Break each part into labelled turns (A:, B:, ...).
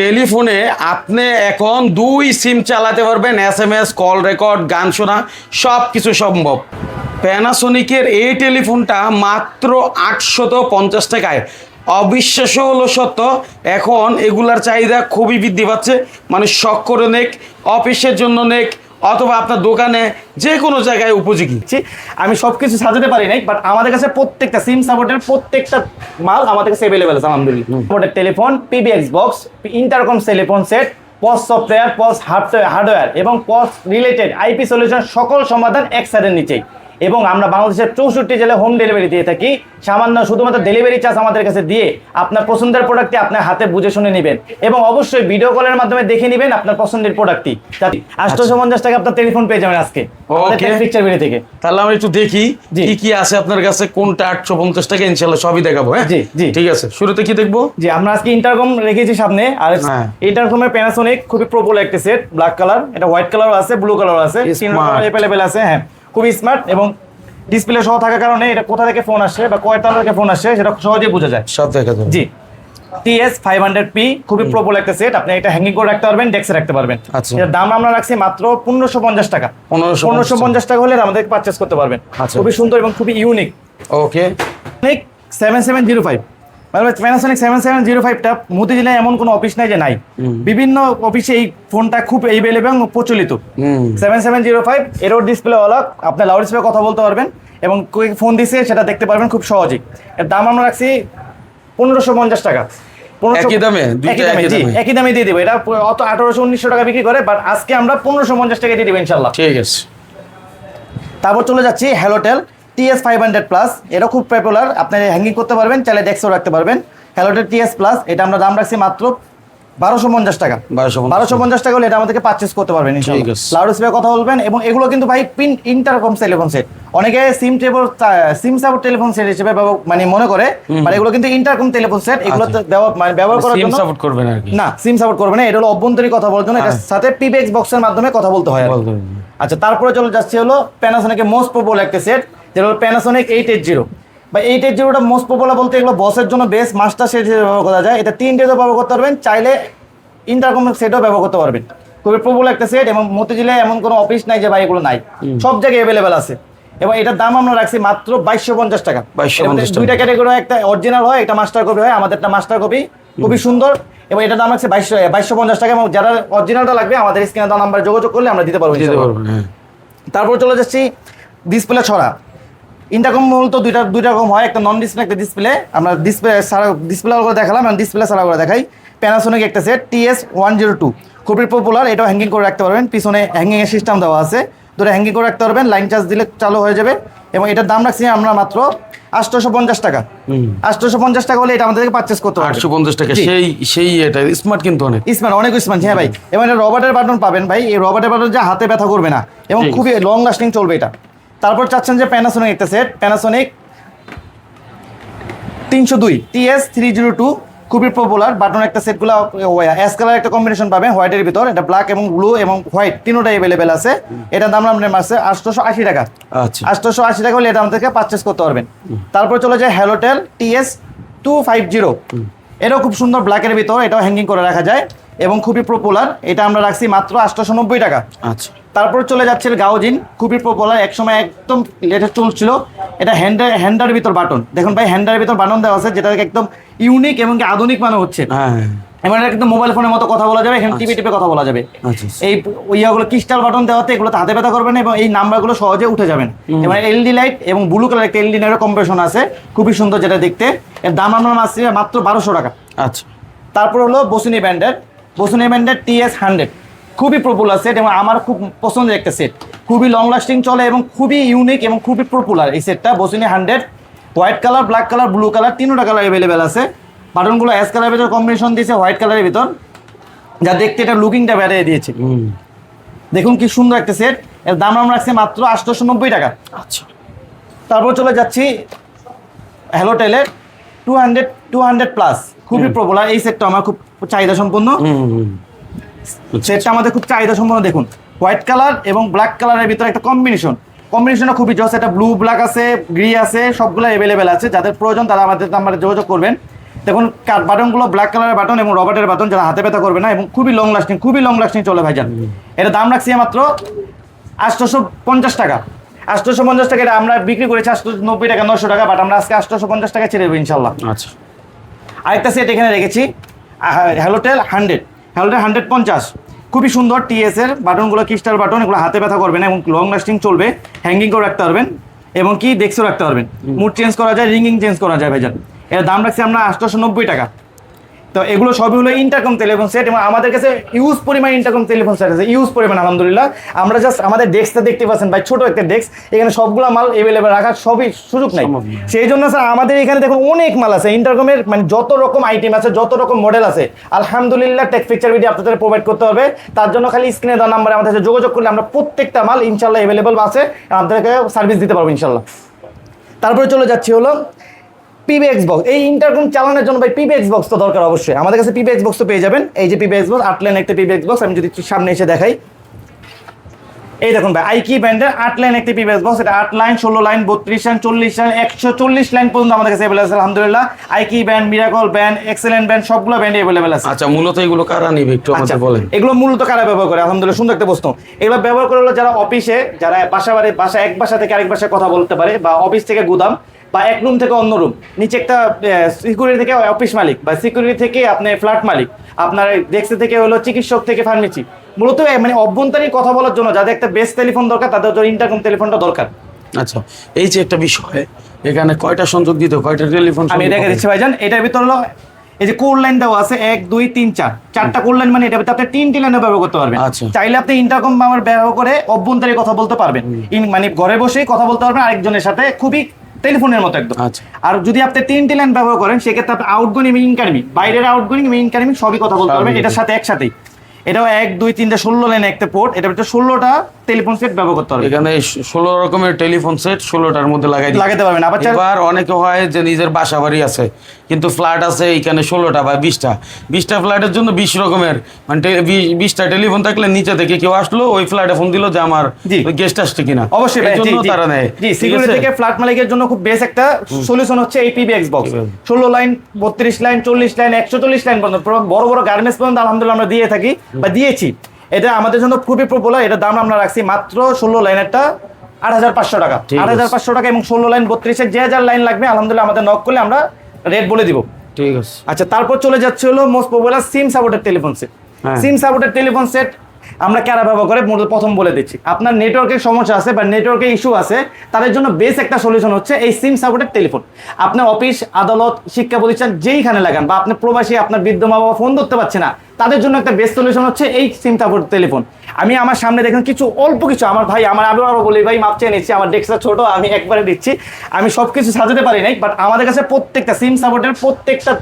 A: টেলিফোনে আপনি এখন দুই সিম চালাতে পারবেন, S M S, call record, গান শোনা সব কিছু সম্ভব। প্যানাসোনিকের এই টেলিফোনটা মাত্র আটশত পঞ্চাশ টাকায়। অবিশ্বাস্য হলো সত্য, এখন এগুলার চাহিদা খুবই বৃদ্ধি পাচ্ছে। মানে শখ করে নেক, অফিসের জন্য নেক অথবা আপনার দোকানে যে কোনো জায়গায় উপযোগী।
B: আমি সব কিছু সাজাতে পারি নাই বাট আমাদের কাছে প্রত্যেকটা সিম সাপোর্টের প্রত্যেকটা মাল আমাদের কাছে অ্যাভেলেবেল আছে আলহামদুলিল্লাহ। Telephone PBX box intercom telephone set POS software POS hardware এবং পস রিলেটেড আইপি সলিউশন সকল সমাধান এক সাইডের নিচেই। এবং আমরা বাংলাদেশের চৌষট্টি জেলায় হোম ডেলিভারি দিয়ে থাকি। সামান্য শুধুমাত্র ডেলিভারি চার্জ আমাদের কাছে দিয়ে আপনার পছন্দের প্রোডাক্টটি আপনার হাতে বুঝে শুনে নেবেন এবং অবশ্যই ভিডিও কলের মাধ্যমে দেখে নেবেন আপনার পছন্দের প্রোডাক্টটি আটশোশো পঞ্চাশ টাকা আপনার টেলিফোন পেয়ে যাবেন আজকে। পিকচার থেকে।
A: তাহলে আমরা একটু দেখি। কি কি আছে আপনার কাছে কোনটা আটশো পঞ্চাশ টাকা ইনশাল্লাহ সবই দেখাবো হ্যাঁ?
B: জি, জি।
A: ঠিক আছে। শুরুতে কি দেখব?
B: জি আমরা আজকে ইন্টারকম রেখেছি সামনে। আর। ইন্টারকমের প্যানাসোনিক খুবই প্রবল একটা সেট ব্ল্যাক কালার এটা হোয়াইট কালার আছে ব্লু কালার আছে অ্যাভেলেবেল আছে হ্যাঁ। খুবই স্মার্ট এবং ডিসপ্লে সহ থাকার কারণে এটা কোথা থেকে ফোন আসে বা কয়টা থেকে ফোন আসে সেটা সহজেই বোঝা যায়।
A: সব দেখা যাবে।
B: জি। টিএস ফাইভ হান্ড্রেড পি খুবই প্রবল একটা সেট আপনি এটা হ্যাঙ্গিং করে রাখতে পারবেন ডেস্কে রাখতে পারবেন।
A: আচ্ছা।
B: এর দাম আমরা রাখছি মাত্র পনেরোশো পঞ্চাশ টাকা।
A: 1550
B: পনেরোশো পঞ্চাশ টাকা হলে আমাদের পারচেস করতে পারবেন।
A: আচ্ছা।
B: খুবই সুন্দর এবং খুবই unique
A: okay
B: seven seven zero five Panasonic seven seven zero ফাইভটা মতি জেলায় এমন কোনো অফিস নাই যে নাই। বিভিন্ন অফিসে এই ফোনটা খুব এইভেলেবল এবং প্রচলিত। সেভেন সেভেন জিরো ফাইভ এরও ডিসপ্লে অলক আপনি লাউড স্পিকার কথা বলতে পারবেন এবং ফোন দিছে সেটা দেখতে পারবেন খুব সহজেই। এর দাম আমরা রাখছি পনেরোশো পঞ্চাশ টাকা।
A: একই দামে?
B: একই দিয়ে দেবো। এটা অত আঠারোশো উনিশশো টাকা বিক্রি করে বাট আজকে আমরা পনেরোশো পঞ্চাশ টাকা দিয়ে দেবো ইনশাল্লাহ।
A: ঠিক আছে।
B: তারপর চলে যাচ্ছি Hellotel TS five hundred plus এটা খুব পপুলার আপনি হ্যাঙ্গিং করতে পারবেন চাইলে ডেস্কও রাখতে পারবেন। হ্যালোটেল টিএস প্লাস এটা আমরা দাম রাখছি মাত্র বারোশো পঞ্চাশ টাকা।
A: 1250
B: বারোশো পঞ্চাশ টাকা হলে এটা আমাদেরকে পারচেস করতে পারবেন লাউড স্পিকার কথা বলবেন এবং এগুলো কিন্তু ভাই পিন ইন্টারকম টেলিফোন সেট অনেকে SIM table SIM support telephone set হিসেবে মানে মনে করে মানে এগুলো কিন্তু ইন্টারকম টেলিফোন সেট এগুলো
A: আচ্ছা।
B: মানে ব্যবহার করার জন্য
A: সাপোর্ট করবেন আর কি।
B: না সিম সাপোর্ট করবে না এটা হলো অভ্যন্তরীণ কথা বলার জন্য এটার
A: হ্যাঁ।
B: সাথে পিবিএক্স বক্সের মাধ্যমে কথা বলতে হয়। আচ্ছা তারপরে চলে যাচ্ছে হলো প্যানাসোনিকের মোস্ট পপুলার একটা সেট যেটা হলো প্যানাসোনিক এইট এইট জিরো বা এইট এইট জিরোটা মোস্ট পপুলার বলতে এগুলো বসের জন্য বেস্ট মাস্টার সেট হিসেবে ব্যবহার করা যায়। এটা তিনটে ব্যবহার করতে পারবেন চাইলে ইন্টারকম সেটও ব্যবহার করতে পারবেন। খুবই পপুলার একটা সেট এবং মতিঝিলে এমন কোনো অফিস নাই যে ভাই এগুলো নাই। সব জায়গায় অ্যাভেলেবেল আছে। এবং এটার দাম আমরা রাখছি মাত্র বাইশশো পঞ্চাশ টাকা।
A: 2250
B: এটাতে দুইটা ক্যাটাগরি একটা অরিজিনাল হয় একটা মাস্টার কপি হয় আমাদেরটা মাস্টার কপি খুবই সুন্দর। এবং এটার দাম রাখছে বাইশশো বাইশশো পঞ্চাশ টাকা এবং যারা অরিজিনালটা লাগবে আমাদের স্ক্রিনে দেওয়া নাম্বার যোগাযোগ করলে আমরা দিতে পারব।
A: হ্যাঁ।
B: তারপর চলে যাচ্ছি ডিসপ্লে ছড়া। ইন্টারকম মূলত দুইটা দুইটা রকম হয়। একটা নন ডিসপ্লে একটা ডিসপ্লে আমরা ডিসপ্লে সারা ডিসপ্লে করে দেখালাম এবং ডিসপ্লে সারা করে দেখাই। প্যানাসোনিক একটা set TS one zero two খুবই পপুলার এটাও হ্যাঙ্গিং করে রাখতে পারবেন। পিছনে হ্যাঙ্গিংয়ের সিস্টেম দেওয়া আছে। দুটো হ্যাঙ্গিং করে রাখতে পারবেন লাইন চার্জ দিলে চালু হয়ে যাবে। এবং এটার দাম রাখছি আমরা মাত্র আটশোশো পঞ্চাশ টাকা। আটশোশো পঞ্চাশ টাকা হলে এটা আমাদেরকে পারচেস করতে
A: আটশো পঞ্চাশ টাকা সেই সেই এটা স্মার্ট কিন্তু অনেক।
B: স্মার্ট অনেক স্মার্ট হ্যাঁ ভাই। এবং এটা রবার্টের বাটন পাবেন ভাই। এই রবার্টের বাটন যে হাতে ব্যথা করবে না। এবং খুবই লং লাস্টিং চলবে এটা। তারপর চাচ্ছেন যে প্যানাসোনিক একটা সেট প্যানাসোনিক তিনশো দুই টিএস থ্রি জিরো টু খুবই পপুলার বাটন একটা সেটগুলো অ্যাশ কালার একটা কম্বিনেশন পাবেন হোয়াইটের ভিতর এটা ব্ল্যাক এবং ব্লু এবং হোয়াইট তিনোটাই অ্যাভেলেবেল আছে। এটার দাম আপনার মাসে আটশোশো আশি টাকা।
A: আচ্ছা।
B: আটশোশো আশি টাকা হলে এটা আমাদেরকে পারচেস করতে পারবেন। তারপর চলে যায় Hellotel TS two five zero এটাও খুব সুন্দর ব্ল্যাকের ভিতর এটাও হ্যাঙ্গিং করে রাখা যায় এবং খুবই পপুলার এটা আমরা রাখছি মাত্র আটশোশো নব্বই টাকা।
A: আচ্ছা।
B: তারপর চলে যাচ্ছে গাউজিন খুবই পপুলার একসময় একদম লেটেস্ট চলছিল এটা হ্যান্ডার হ্যান্ডার ভিতর বাটন। দেখুন ভাই হ্যান্ডারের ভিতর বাটন দেওয়া আছে যেটা একদম ইউনিক এবং কি আধুনিক মানে হচ্ছে।
A: হ্যাঁ
B: এবং এটা একদম মোবাইল ফোনের মতো কথা বলা যাবে এখানে টিভি টিপে কথা বলা যাবে।
A: আচ্ছা
B: এই ইয়াগুলো ক্রিস্টাল বাটন দেওয়াতে এগুলোতে হাতে ব্যথা করবেন এবং এই নাম্বারগুলো সহজে উঠে যাবেন। এবং এলডি লাইট এবং ব্লু কালার একটা এলডি লাইটের কম্পিটিশন আছে খুবই সুন্দর যেটা দেখতে। এর দাম আমরা মাসে মাত্র বারোশো টাকা।
A: আচ্ছা।
B: তারপর হলো বসুনি ব্যান্ডের বসুনি ব্যান্ডের টিএস হান্ড্রেড খুবই পপুলার সেট এবং আমার খুব পছন্দের একটা সেট খুবই লং লাস্টিং চলে এবং খুবই ইউনিক এবং খুবই পপুলার এই সেটটা বসুনি hundred white colour black colour blue colour তিনটা কালার অ্যাভেলেবেল আছে। বাটনগুলো অ্যাশ কালারের ভিতর কম্বিনেশন দিয়েছে হোয়াইট কালারের ভিতর। যা দেখতে এটা লুকিংটা বেড়িয়ে দিয়েছে। দেখুন কি সুন্দর একটা সেট এর দাম আমরা রাখছি মাত্র আটশোশো নব্বই টাকা।
A: আচ্ছা।
B: তারপর চলে যাচ্ছি hello টেলের two hundred two hundred plus খুবই পপুলার এই সেটটা আমার খুব চাহিদা সম্পন্ন। সেটটা আমাদের খুব চাহিদা সম্পন্ন দেখুন হোয়াইট কালার এবং ব্ল্যাক কালারের ভিতরে একটা কম্বিনেশন কম্বিনেশনটা খুবই জস এটা ব্লু ব্ল্যাক আছে গ্রি আছে সবগুলো অ্যাভেলেবেল আছে। যাদের প্রয়োজন তারা আমাদের নাম্বারে যোগাযোগ করবেন। দেখুন বাটনগুলো ব্ল্যাক কালারের বাটন এবং রবার্টের বাটন যারা হাতে ব্যথা করবে না এবং খুবই লং লাস্টিং খুবই লং লাস্টিং চলে ভাইজান। এটা দাম রাখছি মাত্র আটশোশো পঞ্চাশ টাকা। আটশোশো পঞ্চাশ টাকা এটা আমরা বিক্রি করেছি আটশো নব্বই টাকা নশো টাকা বাট আমরা আজকে আটশোশো পঞ্চাশ টাকা ছেড়ে দেবো ইনশাল্লাহ।
A: আচ্ছা।
B: আরেকটা সেট এখানে রেখেছি হ্যালোটেল হান্ড্রেড হ্যালোটেল হান্ড্রেড পঞ্চাশ। খুবই সুন্দর টিএস এর বাটনগুলো ক্রিস্টাল বাটন এগুলো হাতে ব্যথা করবে না এবং লং লাস্টিং চলবে। হ্যাঙ্গিং করে রাখতে পারবেন এবং কি ডেস্কও রাখতে পারবেন। মুড চেঞ্জ করা যায় রিঙ্গিং চেঞ্জ করা যায় ভাইজান। এর দাম রাখছি আমরা আটশোশো নব্বই টাকা। তো এগুলো সবই হলো ইন্টারকম টেলিফোন সেট এবং আমাদের কাছে ইউজ পরিমাণ ইন্টারকম টেলিফোন সেট আছে ইউজ পরিমাণ আলহামদুলিল্লাহ। আমরা জাস্ট আমাদের ডেস্কটা দেখতে পাচ্ছেন ভাই ছোট একটা ডেস্ক এখানে সবগুলো মাল এভেলেবেল রাখার সবই সুযোগ নাই। সেই জন্য স্যার আমাদের এখানে দেখুন অনেক মাল আছে। ইন্টারকমের মানে যত রকম আইটেম আছে যত রকম মডেল আছে আলহামদুলিল্লাহ টেক পিকচার ভিডিও আপনাদের প্রোভাইড করতে হবে। তার জন্য খালি স্ক্রিনে দেওয়া নাম্বারে আমাদের সাথে যোগাযোগ করলে আমরা প্রত্যেকটা মাল ইনশাল্লাহ অ্যাভেলেবল আছে। আপনাদেরকে সার্ভিস দিতে পারব ইনশাল্লাহ তারপরে চলে যাচ্ছি হলো পিবিএক্স বক্স এই ইন্টারকম চালানোর জন্য ভাই পিবিএক্স বক্স তো দরকার অবশ্যই। আমাদের কাছে পিবিএক্স বক্স তো পেয়ে যাবেন। এই যে পিবিএক্স বক্স আট লাইন একটা পিবিএক্স বক্স আমি যদি সামনে এসে দেখাই। এই দেখুন ভাই আইকি ব্যান্ডের আট লাইন একটি পিবিএস বক্স এটা আট লাইন ষোলো লাইন বত্রিশ লাইন চল্লিশ লাইন একশো চল্লিশ লাইন পর্যন্ত আমাদের কাছে অ্যাভেলেবল আছে আলহামদুলিল্লাহ। আইকি brand miracle brand excellent brand সবগুলো ব্যান্ড অ্যাভেলেবল আছে।
A: আচ্ছা মূলত এগুলো কারা নিবে একটু
B: আচ্ছা
A: আমাদের বলেন।
B: এগুলো মূলত কারা ব্যবহার করে? আলহামদুলিল্লাহ সুন্দর একটা প্রশ্ন এগুলো ব্যবহার করে হলো যারা অফিসে যারা বাসা বাড়ি বাসা এক বাসা থেকে আরেক বাসায় কথা বলতে পারে বা অফিস থেকে গুদাম বা এক রুম থেকে অন্য রুম নিচে একটা সিকিউরিটি থেকে অফিস মালিক বা সিকিউরিটি থেকে আপনি ফ্ল্যাট মালিক। আপনার ডেস্ক থেকে হলো চিকিৎসক থেকে ফার্মেসি মূলত মানে অভ্যন্তরীণ কথা বলার জন্য যাদের একটা বেস্ট টেলিফোন দরকার তাদের জন্য ইন্টারকম টেলিফোনটা দরকার।
A: আচ্ছা এই যে একটা বিষয় এখানে কয়টা সংযোগ দিতে হয়? কয়টা টেলিফোন
B: আমি দেখে দিচ্ছি ভাইজান এটার ভিতর হলো এই যে কোড লাইন দেওয়া আছে এক দুই তিন চার। চারটা কোড লাইন মানে এটা ভিতরে আপনি তিনটি লাইনে ব্যবহার করতে পারবেন।
A: আচ্ছা।
B: চাইলে আপনি ইন্টারকম আমার ব্যবহার করে অভ্যন্তরে কথা বলতে পারবেন। ইন মানে ঘরে বসেই কথা বলতে পারবেন আরেকজনের সাথে খুবই টেলিফোনের মতো একদম।
A: আচ্ছা।
B: আর যদি আপনি তিনটি লাইন ব্যবহার করেন সেক্ষেত্রে আপনি আউটগোয়িং এবং ইনকামিং বাইরের আউটগোয়িং এবং ইনকামিং সবই কথা বলতে পারবেন এটার সাথে একসাথেই। এটাও এক দুই তিনটা ষোলো লাইন একটা পোর্ট এটা ভিতরে ষোলোটা টেলিফোন সেট ব্যবহার করতে পারবেন।
A: এখানে ষোলো রকমের টেলিফোন সেট ষোলোটার মধ্যে লাগাই
B: লাগাতে পারবেন। আবার
A: এবার অনেকে হয় যে নিজের বাসা বাড়ি আছে কিন্তু ফ্ল্যাট আছে এখানে ষোলোটা বা বিশটা। বিশটা ফ্ল্যাটের জন্য বিশ রকমের মানে বিশটা টেলিফোন থাকলে নিচে থেকে কেউ আসলো ওই ফ্ল্যাটে ফোন দিল যে আমার গেস্ট আসছে কিনা।
B: অবশ্যই
A: জন্য তারা নেয়।
B: সিকিউরিটি থেকে ফ্ল্যাট মালিকের জন্য খুব বেশ একটা সলিউশন হচ্ছে এই পিবিএক্স বক্স ষোলো লাইন বত্রিশ লাইন চল্লিশ লাইন একশো চল্লিশ লাইন পর্যন্ত বড় বড় গার্মেন্টস পর্যন্ত আলহামদুলিল্লাহ আমরা দিয়ে থাকি বা দিয়েছি। এটা আমাদের জন্য খুবই পপুলার এটা দাম আমরা রাখছি মাত্র ষোলো লাইনেরটা আট হাজার পাঁচশো টাকা। আট হাজার পাঁচশো টাকা এবং ষোলো লাইন বত্রিশে যে হাজার লাইন লাগবে আলহামদুলিল্লাহ আমাদের নক করলে আমরা রেট বলে দিব।
A: ঠিক আছে।
B: আচ্ছা তারপর চলে যাচ্ছে হলো most popular SIM supported telephone set. SIM সাপোর্টের টেলিফোন সেট আমরা কারা ব্যবহার করে? প্রথম বলে দিচ্ছি। আপনার নেটওয়ার্কের সমস্যা আছে বা নেটওয়ার্কের ইস্যু আছে, তাদের জন্য বেস একটা সলিউশন হচ্ছে এই সিম সাপোর্টেড টেলিফোন আপনার অফিস আদালত, শিক্ষা প্রতিষ্ঠান যেইখানে লাগান বা আপনার প্রবাসী, আপনার বৃদ্ধ মা বাবা ফোন ধরতে পারছে না, তাদের জন্য একটা বেস্ট সলিউশন হচ্ছে এই সিম সাপোর্ট টেলিফোন আমি আমার সামনে দেখেন কিছু অল্প কিছু আমার ভাই আমার আমি আরও বলি ভাই মাপ চেয়ে নিচ্ছি আমার ডেস্কটা ছোট আমি একবারে দিচ্ছি। আমি সব কিছু সাজাতে পারি নাই বাট আমাদের কাছে প্রত্যেকটা সিম সাপোর্টের প্রত্যেকটা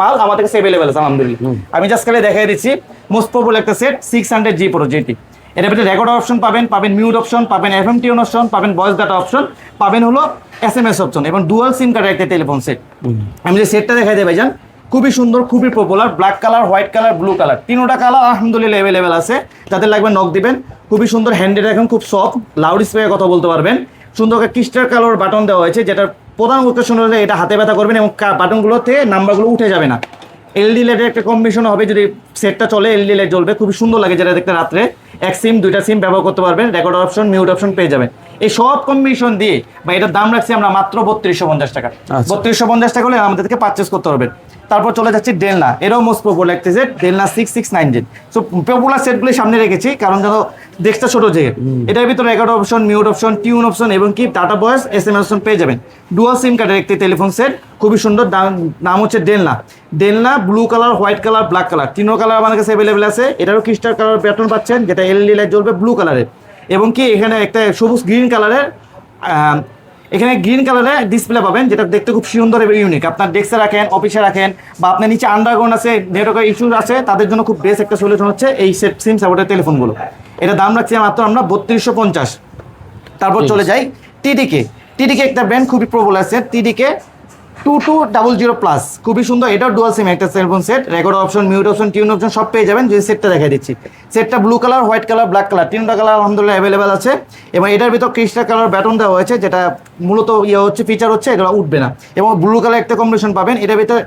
B: মাল আমাদের কাছে অ্যাভেলেবেল আছে আলহামদুলিল্লাহ। আমি জাস্ট খালি দেখাই দিচ্ছি মোস্ট পপুলার একটা set six hundred G pro যেটি এটার ভিতরে রেকর্ড অপশন পাবেন পাবেন মিউট অপশন পাবেন এফ এম টিউন অপশন পাবেন ভয়েস ডাটা অপশন পাবেন হলো এস এম এস অপশন এবং ডুয়াল সিম কার্ডের একটা টেলিফোন সেট আমি যে সেটটা দেখাই দেবে যান খুবই সুন্দর খুবই popular black colour white colour blue colour তিনোটা কালার আলহামদুলিল্লাহ অ্যাভেলেবেল আছে। যাদের লাগবে নক দিবেন। খুবই সুন্দর হ্যান্ডেড এখন খুব সফট লাউড স্পিকারে কথা বলতে পারবেন। সুন্দর একটা ক্রিস্টাল কালার বাটন দেওয়া হয়েছে যেটার প্রধান উদ্দেশ্য হলো এটা হাতে ব্যথা করবেন এবং বাটনগুলোতে নাম্বারগুলো উঠে যাবে না। এলডি লাইটের একটা কম্বিনেশন হবে যদি সেটটা চলে এলডি লাইট জ্বলবে। খুবই সুন্দর লাগে যেটা দেখতে রাত্রে। এক সিম দুইটা সিম ব্যবহার করতে পারবেন। রেকর্ড অপশন মিউট অপশন পেয়ে যাবেন। এই সব কম্বিনেশন দিয়ে বা এটার দাম রাখছি আমরা মাত্র বত্রিশশো পঞ্চাশ টাকা।
A: আচ্ছা।
B: বত্রিশশো পঞ্চাশ টাকা হলে আমাদেরকে পারচেস করতে পারবেন। তারপর চলে যাচ্ছে ডেলনা এরও মোস্ট পপুলার একটা set ডেলনা six six nine Z so popular সেটগুলি সামনে রেখেছি কারণ যেন ডেস্কটা ছোট যে এটার ভিতরে record option mute option tune option এবং কি টাটা ভয়েস এস এম অপশন পেয়ে যাবেন। ডুয়াল সিম কার্ডের একটি টেলিফোন সেট খুবই সুন্দর নাম হচ্ছে ডেলনা ডেলনা blue colour white colour black colour তিনও colour আমাদের কাছে অ্যাভেলেবেল আছে। এটারও ক্রিস্টাল কালার প্যাটার্ন পাচ্ছেন যেটা এলইডি লাইট জ্বলবে ব্লু কালারের এবং কি এখানে একটা সবুজ গ্রিন কালারের এখানে গ্রিন কালারে ডিসপ্লে পাবেন যেটা দেখতে খুব সুন্দর এবং ইউনিক আপনার ডেস্কে রাখেন অফিসে রাখেন বা আপনার নিচে আন্ডারগ্রাউন্ড আছে নেটওয়ার্কের ইস্যু আছে তাদের জন্য খুব বেস্ট একটা সলিউশন হচ্ছে এই সেট সিম সাপোর্টের টেলিফোনগুলো এটা দাম রাখছি মাত্র আমরা বত্রিশশো পঞ্চাশ। তারপর চলে যাই টিডিকে টিডিকে একটা ব্র্যান্ড খুবই প্রবল আছে। TDK two two double zero plus. খুবই সুন্দর, এটাও ডুয়াল সিম একটা cellphone set record option mute option tune option সব পেয়ে যাবেন। যদি সেটটা দেখা দিচ্ছি। সেটটা blue colour white colour black colour তিনটা কালার আলহামদুলিল্লাহ অ্যাভেলেবেল আছে। এবং এটার ভিতর ক্রিস্টাল কালার ব্যাটন দেওয়া হয়েছে, যেটা মূলত ইয়ে হচ্ছে ফিচার হচ্ছে, এগুলো উঠবে না। এবং ব্লু কালার একটা কম্বিনেশন পাবেন। এটার ভিতরে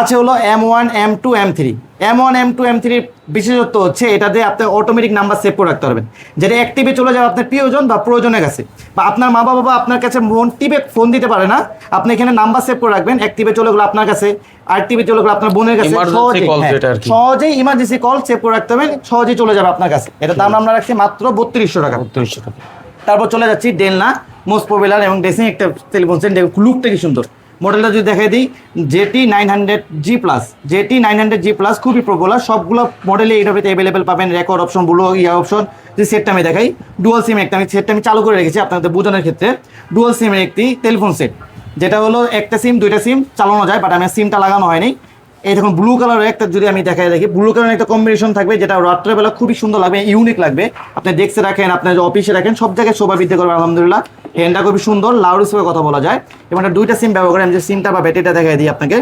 B: আছে হলো M one M two M three M one M two M থ্রির বিশেষত্ব হচ্ছে এটাতে আপনি অটোমেটিক নাম্বার সেভ করে রাখতে পারবেন। যেটা অ্যাক্টিভে চলে যাবে আপনার প্রিয়জন বা প্রয়োজনের কাছে। বা আপনার মা বাবা আপনার কাছে ফোন টিপে ফোন দিতে পারে না আপনি এখানে নাম্বার সেভ করে রাখবেন অ্যাক্টিভে চলে গেলো আপনার কাছে আর টিভি চলে গেলো আপনার বোনের কাছে সহজেই। ইমার্জেন্সি কল সেভ করে রাখতে হবে সহজেই চলে যাবে আপনার কাছে। এটা দাম আমরা রাখছি মাত্র বত্রিশশো টাকা।
A: বত্রিশশো টাকা।
B: তারপর চলে যাচ্ছি ডেলনা মোস্ট পপুলার এবং ড্রেসিং একটা টেলিফোন সেট লুকটা কি সুন্দর। মডেলটা যদি দেখাই দিই, JT nine hundred G plus. JT nine hundred G plus, খুবই প্রবলার সবগুলো মডেলে এইটাতে অ্যাভেলেবেল পাবেন রেকর্ড অপশন ব্লু ইয়া অপশন যে সেটটা আমি দেখাই ডুয়াল সিম একটা। আমি সেটটা আমি চালু করে রেখেছি আপনাদের বোঝানোর ক্ষেত্রে। ডুয়াল সিমের একটি টেলিফোন সেট যেটা হলো একটা সিম দুইটা সিম চালানো যায় বাট আমার সিমটা লাগানো হয়নি। এই দেখুন ব্লু কালারের একটা যদি আমি দেখাই দেখি ব্লু কালারের একটা কম্বিনেশন থাকবে, যেটা রাত্রেবেলা খুবই সুন্দর লাগবে ইউনিক লাগবে। আপনি ডেস্কে রাখেন, আপনার অফিসে রাখেন, সব জায়গায় শোভা বৃদ্ধি করবে, আলহামদুলিল্লাহ। হ্যান্ডটা খুবই সুন্দর লাউড হিসেবে কথা বলা যায়। এবং এটা দুইটা সিম ব্যবহার করে আমি যে সিমটা বা ব্যাটারিটা দেখাই দিই আপনাকে।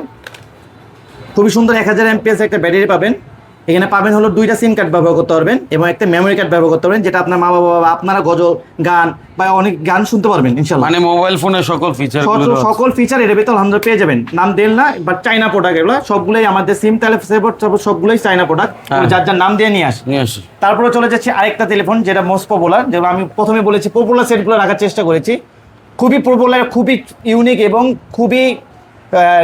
B: খুবই সুন্দর এক হাজার এমপিএস একটা ব্যাটারি পাবেন। এখানে পাবেন হলো দুইটা সিম কার্ড ব্যবহার করতে পারবেন এবং একটা মেমোরি কার্ড ব্যবহার করতে পারবেন যেটা আপনার মা বাবা বা আপনারা গজল গান বা অনেক গান শুনতে পারবেন ইনশাল্লাহ
A: মানে মোবাইল ফোনের সকল ফিচার
B: সকল- সকল ফিচার এর ভিতর আলহামদুলিল্লাহ পেয়ে যাবেন। নাম দেন না বাট চাইনা প্রোডাক্ট এগুলো সবগুলোই আমাদের সিম তাহলে সবগুলোই চাইনা প্রোডাক্ট। যার যার নাম দিয়ে নিয়ে আসে।
A: নিয়ে আসি।
B: তারপরে চলে যাচ্ছে আরেকটা টেলিফোন যেটা মোস্ট পপুলার যেগুলো আমি প্রথমে বলেছি পপুলার সেটগুলো রাখার চেষ্টা করেছি। খুবই পপুলার খুবই ইউনিক এবং খুবই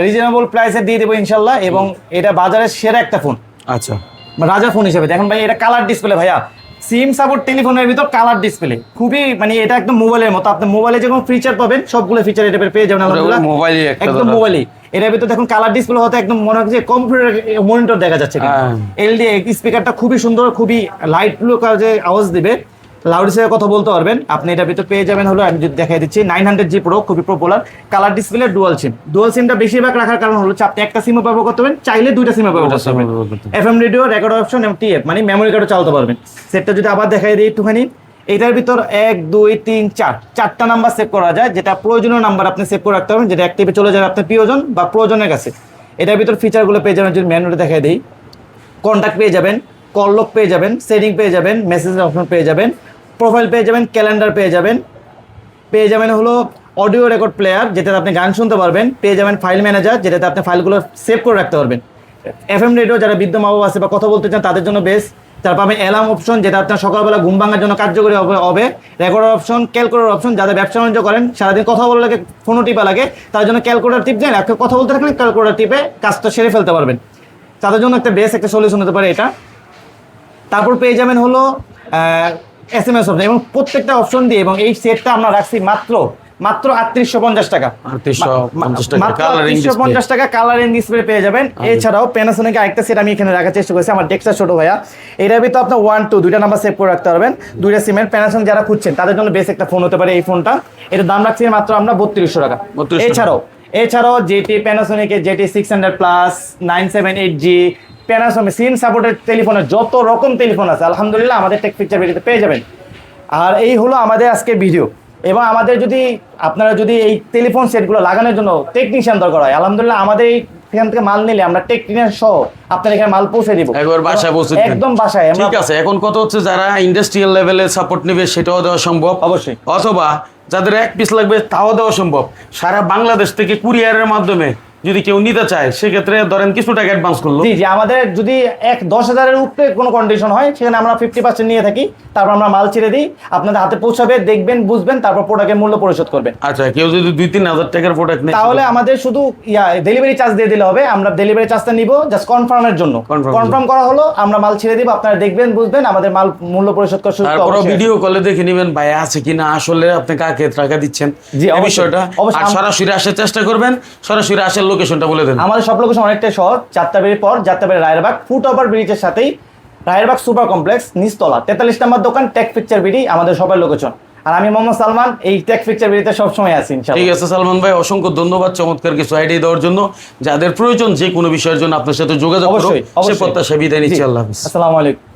B: রিজনেবল প্রাইসে দিয়ে দেবো ইনশাল্লাহ এবং এটা বাজারের সেরা একটা ফোন
A: আচ্ছা।
B: রাজা ফোন হিসেবে। দেখেন ভাই এটা কালার ডিসপ্লে ভাইয়া। সিম সাপোর্ট টেলিফোনের ভিতর কালার ডিসপ্লে খুবই মানে এটা একদম মোবাইলের মতো। আপনি মোবাইলে যেমন ফিচার পাবেন সবগুলো ফিচার এটা পেয়ে যাবেন একদম মোবাইলে এটার ভিতর দেখুন কালার ডিসপ্লে হতে একদম মনে হচ্ছে কম্পিউটার মনিটর দেখা যাচ্ছে
A: হ্যাঁ।
B: এলডি স্পিকারটা খুবই সুন্দর খুবই লাইট ব্লু যে আওয়াজ দিবে। লাউড হিসেবে কথা বলতে পারবেন। আপনি এটার ভিতর পেয়ে যাবেন হলো আমি যদি দেখাই দিচ্ছি নাইন হান্ড্রেড জি প্রো খুবই popular colour display dual SIM dual সিমটা বেশিরভাগ রাখার কারণ হলো আপনি একটা সিমও ব্যবহার করতে পারবেন চাইলে দুইটা সিমও ব্যবহার করতে পারবেন এফএম রেডিও রেকর্ড অপশন এবং টিএফ মানে মেমোরি কার্ডও চালাতে পারবেন। সেটটা যদি আবার দেখাই দিই একটুখানি এটার ভিতর এক দুই তিন চার চারটা নাম্বার সেভ করা যায় যেটা প্রয়োজনীয় নাম্বার আপনি সেভ করে রাখতে পারবেন যেটা অ্যাক্টিভে চলে যাবে আপনার প্রিয়জন বা প্রয়োজনের কাছে। এটার ভিতর ফিচারগুলো পেয়ে যাবেন যদি ম্যানুয়ালি দেখাই দিই। কন্ট্যাক্ট পেয়ে যাবেন কল লক পেয়ে যাবেন সেটিং পেয়ে যাবেন মেসেজের অপশন পেয়ে যাবেন। প্রোফাইল পেয়ে যাবেন ক্যালেন্ডার পেয়ে যাবেন। পেয়ে যাবেন হলো অডিও রেকর্ড প্লেয়ার যেটাতে আপনি গান শুনতে পারবেন। পেয়ে যাবেন ফাইল ম্যানেজার যেটাতে আপনি ফাইলগুলো সেভ করে রাখতে পারবেন। এফ এম রেডিও যারা বৃদ্ধ মা বাবা আছে বা কথা বলতে চান, তাদের জন্য বেস্ট তারপর পাবেন অ্যালার্ম অপশন যেটা আপনার সকালবেলা ঘুম ভাঙার জন্য কার্যকরী হবে রেকর্ডার অপশন ক্যালকুলেটর অপশন যাদের ব্যবসা বাণিজ্য করেন, সারাদিন কথা বলা লাগে ফোনও টিপা লাগে, তার জন্য ক্যালকুলেটর টিপ দেন একটা কথা বলতে থাকলে ক্যালকুলেটর টিপে কাজটা সেরে ফেলতে পারবেন। তাদের জন্য একটা বেস্ট একটা সলিউশন হতে পারে এটা। তারপর পেয়ে যাবেন হলো এস এম এস অপশন এবং প্রত্যেকটা অপশন দিয়ে এবং এই সেটটা আমরা রাখছি মাত্র মাত্র আটত্রিশশো পঞ্চাশ টাকা।
A: 3850 টাকা,
B: মাত্র
A: coloring
B: আটত্রিশশো পঞ্চাশ টাকা কালারিং ডিসপ্লে পেয়ে যাবেন। এছাড়াও প্যানাসোনিক আরেকটা সেট আমি এখানে রাখার চেষ্টা করেছি আমার ডেক্সটা ছোট ভাইয়া। এটার ভিতরে আপনার ওয়ান টু দুইটা নাম্বার সেভ করে রাখতে পারবেন। দুইটা সিমের প্যানাসোনিক যারা খুঁজছেন তাদের জন্য বেশ একটা ফোন হতে পারে এই ফোনটা এটার দাম রাখছি মাত্র আমরা বত্রিশশো টাকা। এছাড়াও এছাড়াও JT প্যানাসোনিকের JT six hundred plus nine seven eight G Panasonic SIM supported টেলিফোনের যত রকম টেলিফোন আছে আলহামদুলিল্লাহ আমাদের টেক পিকচার ভিডিওতে পেয়ে যাবেন। আর এই হলো আমাদের আজকে ভিডিও এবং আমাদের যদি আপনারা যদি এই টেলিফোন সেটগুলো লাগানোর জন্য টেকনিশিয়ান দরকার হয় আলহামদুলিল্লাহ আমাদের এই এখান থেকে মাল নিলে আমরা টেকনিশিয়ান সহ আপনার এখানে মাল পৌঁছে দিব।
A: একবার বাসায় পৌঁছে
B: একদম বাসায়
A: ঠিক আছে এখন কত হচ্ছে যারা ইন্ডাস্ট্রিয়াল লেভেলে সাপোর্ট নেবে সেটাও দেওয়া সম্ভব।
B: অবশ্যই।
A: অথবা যাদের এক পিস লাগবে তাও দেওয়া সম্ভব। সারা বাংলাদেশ থেকে কুরিয়ারের মাধ্যমে যদি কেউ নিতে চায় সেক্ষেত্রে ধরেন কিছু টাকা অ্যাডভান্স করল।
B: জি জি আমাদের যদি এক দশ হাজারের উপরে কোনো কন্ডিশন হয় সেখানে আমরা ফিফটি পার্সেন্ট নিয়ে থাকি তারপর আমরা মাল ছেড়ে দিই আপনাদের হাতে পৌঁছাবে দেখবেন বুঝবেন তারপর প্রোডাক্টের মূল্য পরিশোধ করবেন।
A: আচ্ছা কেউ যদি দুই তিন হাজার টাকার প্রোডাক্ট নেয়
B: তাহলে আমাদের শুধু ইয়া ডেলিভারি চার্জ দিয়ে দিলে হবে আমরা ডেলিভারি চার্জটা নিব জাস্ট কনফার্মের জন্য। কনফার্ম করা হলো আমরা মাল ছেড়ে দিব আপনারা দেখবেন বুঝবেন আমাদের মাল মূল্য পরিশোধ করা শুরু
A: তারপর ভিডিও কলে দেখে নেবেন ভাই আছে কিনা আসলে আপনি কাকে টাকা দিচ্ছেন?
B: জি, অবশ্যই।
A: বিষয়টা। আর সরাসরি আসার চেষ্টা করবেন সরাসরি আসার লোকেশনটা বলে দেন।
B: আমাদের সব লোকেশন অনেকটাই সহজ। যাত্রাবাড়ির পর যাত্রাবাড়ি রায়েরবাগ ফুট ওভার ব্রিজের সাথেই রায়েরবাগ সুপার কমপ্লেক্স নিচতলা। তেতাল্লিশ নম্বর দোকান টেক পিকচার বিডি আমাদের সবার লোকেশন আর আমি মোহাম্মদ সালমান এই টেক পিকচার বিডিতে সবসময় আছি
A: ঠিক আছে সালমান ভাই অসংখ্য ধন্যবাদ চমৎকার কিছু আইডিয়া দেওয়ার জন্য। যাদের প্রয়োজন যে কোনো বিষয়ের জন্য আপনার সাথে যোগাযোগ
B: অবশ্যই
A: সে
B: অবশ্যই।
A: প্রত্যাশা বিদায় নিচ্ছি আল্লাহ হাফিজ।
B: আসসালামু আলাইকুম।